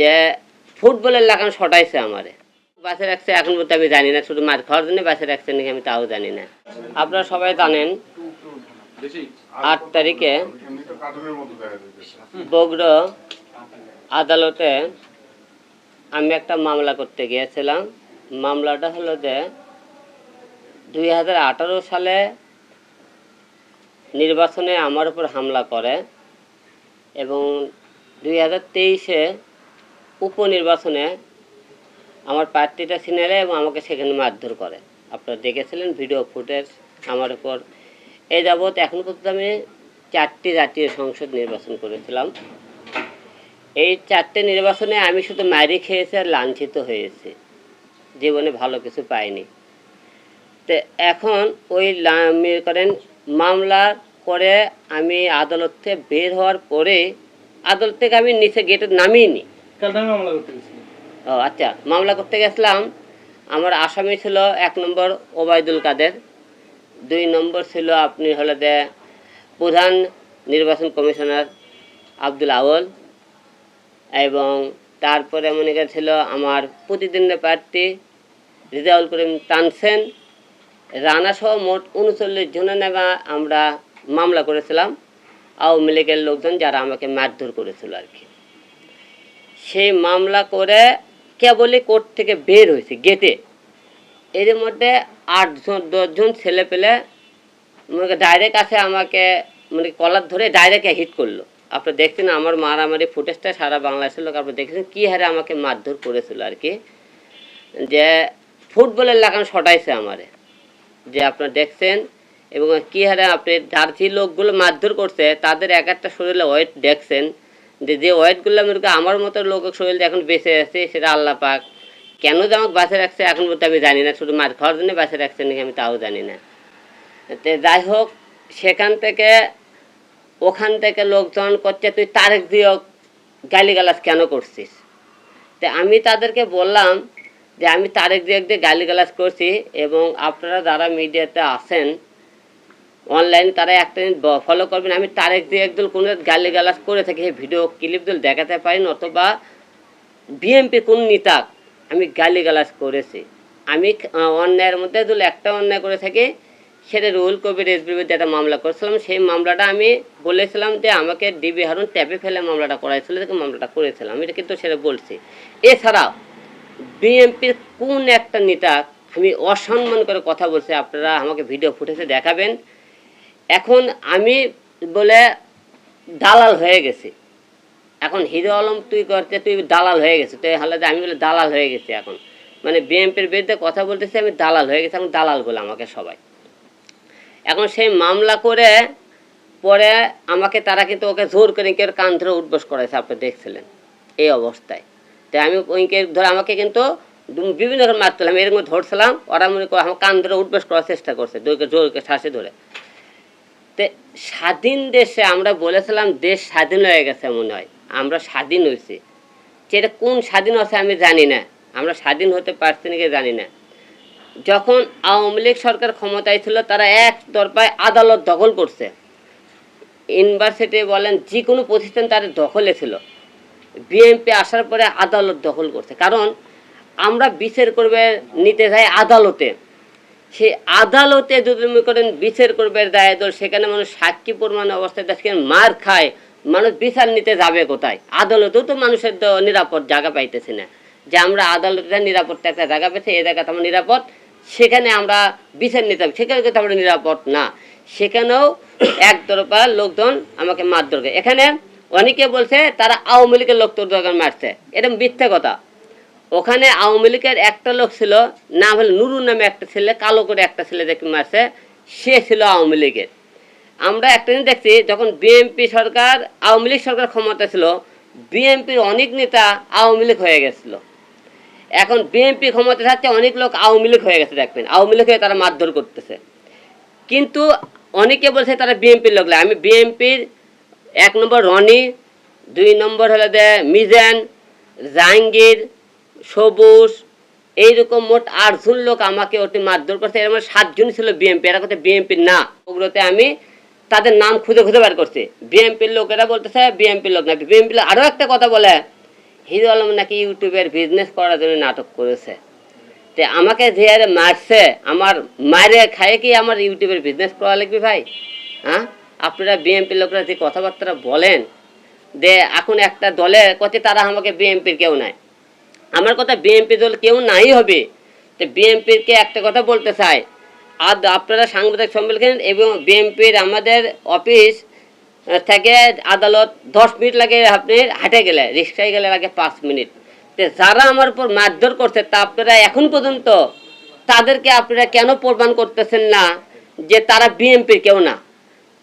যে ফুটবলের লাগান শটাইছে আমারে। বাসে রাখছে, এখন বলতে আমি জানি না, শুধু মার খাওয়ার জন্য বাসে রাখছে নাকি আমি তাও জানি না। আপনারা সবাই জানেন, আট তারিখে বগুড়া আদালতে আমি একটা মামলা করতে গিয়েছিলাম। মামলাটা হলো যে দুই হাজার আঠারো সালে নির্বাচনে আমার উপর হামলা করে এবং দুই হাজার তেইশে উপনির্বাচনে আমার প্রার্থীটা ছিনেলে এবং আমাকে সেখানে মারধর করে। আপনারা দেখেছিলেন ভিডিও ফুটেজ আমার উপর। এই যাবৎ এখন পর্যন্ত আমি চারটি জাতীয় সংসদ নির্বাচন করেছিলাম। এই চারটে নির্বাচনে আমি শুধু মারি খেয়েছি আর লাঞ্ছিত হয়েছি। জীবনে ভালো কিছু পাইনি। তো এখন ওই করেন মামলা করে আমি আদালত থেকে বের হওয়ার পরে আদালত থেকে আমি নিচে গেটে নামিয়ে নি মামলা করতে ও আচ্ছা মামলা করতে গেছিলাম। আমার আসামি ছিল এক নম্বর ওবায়দুল কাদের, দুই নম্বর ছিল আপনি হলে যে প্রধান নির্বাচন কমিশনার আব্দুল আওয়াল এবং তারপরে মনে ছিল আমার প্রতিদিনের প্রার্থী রিজাউল করিম তানসেন। রানা সহ মোট উনচল্লিশ জনের নামে আমরা মামলা করেছিলাম। আওয়ামী লীগের লোকজন যারা আমাকে মারধর করেছিল আর কি। সেই মামলা করে কেবলই কোর্ট থেকে বের হয়েছে গেটে এর মধ্যে আটজন, দশজন ছেলে পেলে মানে ডাইরেক্ট আসে আমাকে মানে কলার ধরে ডাইরেক্ট হিট করল। আপনি দেখছেন আমার মারামারি ফুটেজটা সারা বাংলাদেশের লোক আপনি দেখেছেন কী হারে আমাকে মারধর করেছিল আর কি। যে ফুটবলের লাগান শটাইছে আমারে। যে আপনার দেখছেন, এবং কী হারে আপনি যার লোকগুলো মারধর করছে, তাদের এক একটা শরীরে ওয়েট দেখছেন যে যে ওয়েটগুলো মনে আমার মতো লোক শরীরে এখন বেঁচে আছে, সেটা আল্লাহ পাক। কেন যে আমাকে বাসে রাখছে এখন বলতে আমি জানি না, শুধু মার খাওয়ার জন্য বাসে রাখছে নাকি আমি তাও জানি না। তো যাই হোক, সেখান থেকে, ওখান থেকে লোকজন করছে, তুই তারেক দিয়ে গালিগালাজ কেন করছিস? তো আমি তাদেরকে বললাম যে, আমি তারেক দিয়ে গালিগালাজ করছি এবং আপনারা যারা মিডিয়াতে আছেন অনলাইনে তারা একটা ফলো করবেন। আমি তারেক দিয়ে একদল কোনো গালিগালাজ করে থাকি, সেই ভিডিও ক্লিপগুলো দেখাতে পারি না অথবা বিএমপি কোন নেতা আমি গালিগালাজ করেছি। আমি অন্যায়ের মধ্যে যদি একটা অন্যায় করে থাকি, সেটা রুহুল কবির এস বিরুদ্ধে একটা মামলা করেছিলাম। সেই মামলাটা আমি বলেছিলাম যে আমাকে ডিবি হারুন ট্যাপে ফেলে মামলাটা করাইছিল থেকে মামলাটা করেছিলাম। এটা কিন্তু সেটা বলছি। এছাড়াও বিএনপির কোন একটা নেতা আমি অসম্মান করে কথা বলছি, আপনারা আমাকে ভিডিও ফুটেজে দেখাবেন। এখন আমি বলে দালাল হয়ে গেছি। এখন হিরো আলম তুই করতে, তুই দালাল হয়ে গেছে তুই হলে আমি বলে দালাল হয়ে গেছি এখন। মানে বিএনপির বিরুদ্ধে কথা বলতেছি, আমি দালাল হয়ে গেছি, এখন দালাল বলে আমাকে সবাই। এখন সেই মামলা করে পরে আমাকে তারা কিন্তু ওকে জোর করে কেউ কান ধরে উঠবস করাইছে, আপনি দেখছিলেন এই অবস্থায়। তাই আমি ওইকে ধরে আমাকে কিন্তু বিভিন্ন রকম মারছিলাম এরকম ধরছিলাম, ওরা মনে করে আমার কান ধরে উঠবস করার চেষ্টা করছে জোরকে জোরকে শ্বাসে ধরে। তে স্বাধীন দেশে আমরা বলেছিলাম দেশ স্বাধীন হয়ে গেছে মনে হয়। আমরা স্বাধীন হয়েছি। সেটা কোন স্বাধীন আছে আমি জানি না। আমরা স্বাধীন হতে পারছি নাকি জানি না। যখন আওয়ামী লীগ সরকার ক্ষমতায় ছিল, তারা এক দরপায় আদালত দখল করছে। ইউনিভার্সিটি বলেন যে কোনো প্রতিষ্ঠান তাদের দখলে ছিল। বিএনপি আসার পরে আদালত দখল করছে। কারণ আমরা বিচার করবে নিতে যাই আদালতে। সেই আদালতে যদি মনে করেন বিচার করবে দায় দল, সেখানে মানুষ সাক্ষী প্রমাণ অবস্থায় দেখেন মার খায়। মানুষ বিচার নিতে যাবে কোথায়? আদালতেও তো মানুষের তো নিরাপদ জায়গা পাইতেছে না। যে আমরা আদালতে নিরাপদ একটা জায়গা পেয়েছি এই জায়গাতে আমরা নিরাপদ, সেখানে আমরা বিচার নিতে হবে সেখানে কিন্তু আমরা নিরাপদ না। সেখানেও এক একতরফা লোকজন আমাকে মারধর করে। এখানে অনেকে বলছে, তারা আওয়ামী লীগের লোক তোর দোকান মারছে। এটা মিথ্যা কথা। ওখানে আওয়ামী লীগের একটা লোক ছিল না হলে নুরুর নামে একটা ছেলে, কালো করে একটা ছেলে দেখে মারছে সে ছিল আওয়ামী লীগের। আমরা একটা জিনিস দেখছি, যখন বিএনপি সরকার, আওয়ামী লীগ সরকার ক্ষমতা ছিল, বিএনপির অনেক নেতা আওয়ামী লীগ হয়ে গেছিল। এখন বিএনপি ক্ষমতা থাকতে অনেক লোক আওয়ামী লীগ হয়ে গেছে, দেখবেন। আওয়ামী লীগ হয়ে তারা মারধর করতেছে। কিন্তু অনেকে বলছে তারা বিএনপির লোক। আমি বিএনপির এক নম্বর রনি, দুই নম্বর হলো যে মিজান, জাহাঙ্গীর সবুজ, এইরকম মোট আটজন লোক আমাকে ওটি মারধর করছে। এর মধ্যে সাতজন ছিল বিএনপি এরা কথা বিএনপির না। ওগুলোতে আমি তাদের নাম খুঁজে খুঁজে বার করছি। বিএনপির লোকেরা বলতেছে বিএনপির লোক না। বিএনপি আরও একটা কথা বলে, হিরো আলম নাকি ইউটিউবের বিজনেস করার জন্য নাটক করেছে। তে আমাকে যে আরে মারছে, আমার মারে খায় কি আমার ইউটিউবের বিজনেস করা লাগবে ভাই? হ্যাঁ আপনারা বিএনপি লোকরা যে কথাবার্তা বলেন যে এখন একটা দলে কত তারা আমাকে বিএনপির কেউ নাই। আমার কথা বিএনপি দল কেউ নাই হবে। তো বিএনপিকে একটা কথা বলতে চাই। আর আপনারা সাংবাদিক সম্মেলন এবং বিএনপির আমাদের অফিস থেকে আদালত দশ মিনিট লাগে আপনি হাঁটে গেলে, রিক্সায় গেলে লাগে পাঁচ মিনিট। তো যারা আমার উপর মারধর করছে, তা আপনারা এখন পর্যন্ত তাদেরকে আপনারা কেন প্রমাণ করতেছেন না যে তারা বিএনপির কেউ না?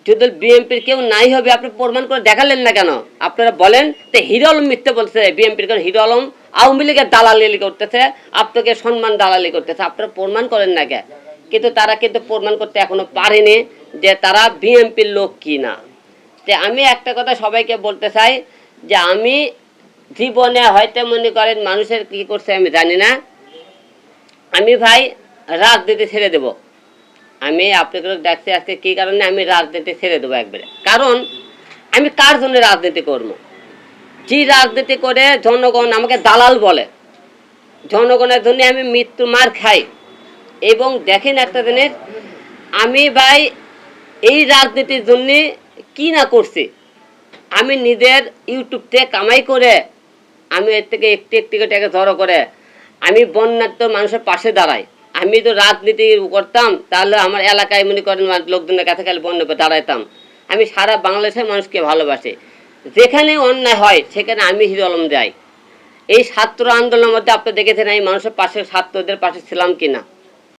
যদি বিএনপির কেউ নাই হবে, আপনি প্রমাণ করে দেখালেন না কেন? আপনারা বলেন, তো হিরো আলম মিথ্যে বলছে বিএনপির কারণ হিরো আলম আওয়ামী লীগের দালালি করতেছে, আপনাকে সম্মান দালালি করতেছে। আপনারা প্রমাণ করেন না কে? কিন্তু তারা কিন্তু প্রমাণ করতে এখনও পারেনি যে তারা বিএনপির লোক কি না তে আমি একটা কথা সবাইকে বলতে চাই যে আমি জীবনে হয়তো মনে করেন মানুষের কি করছে আমি জানি না। আমি ভাই রাজনীতি ছেড়ে দেব। আমি আপনাকে ডাকছি আজকে কী কারণে আমি রাজনীতি ছেড়ে দেবো একবারে। কারণ আমি কার জন্য রাজনীতি করব? যে রাজনীতি করে জনগণ আমাকে দালাল বলে। জনগণের জন্য আমি মৃত্যু মার খাই। এবং দেখেন একটা জিনিস, আমি ভাই এই রাজনীতির জন্য কি না করছি? আমি নিজের ইউটিউব থেকে কামাই করে, আমি এর থেকে একটি একটি করে টাকা জড়ো করে, আমি বন্যার্থ মানুষের পাশে দাঁড়াই। আমি তো রাজনীতি করতাম, তাহলে আমার এলাকায় মনে করেন লোকজনের কাছে খালি বন্য দাঁড়াইতাম। আমি সারা বাংলাদেশের মানুষকে ভালোবাসি। যেখানে অন্যায় হয়, সেখানে আমি হিরো আলম যাই। এই ছাত্র আন্দোলনের মধ্যে আপনি দেখেছেন এই মানুষের পাশে ছাত্রদের পাশে ছিলাম কিনা?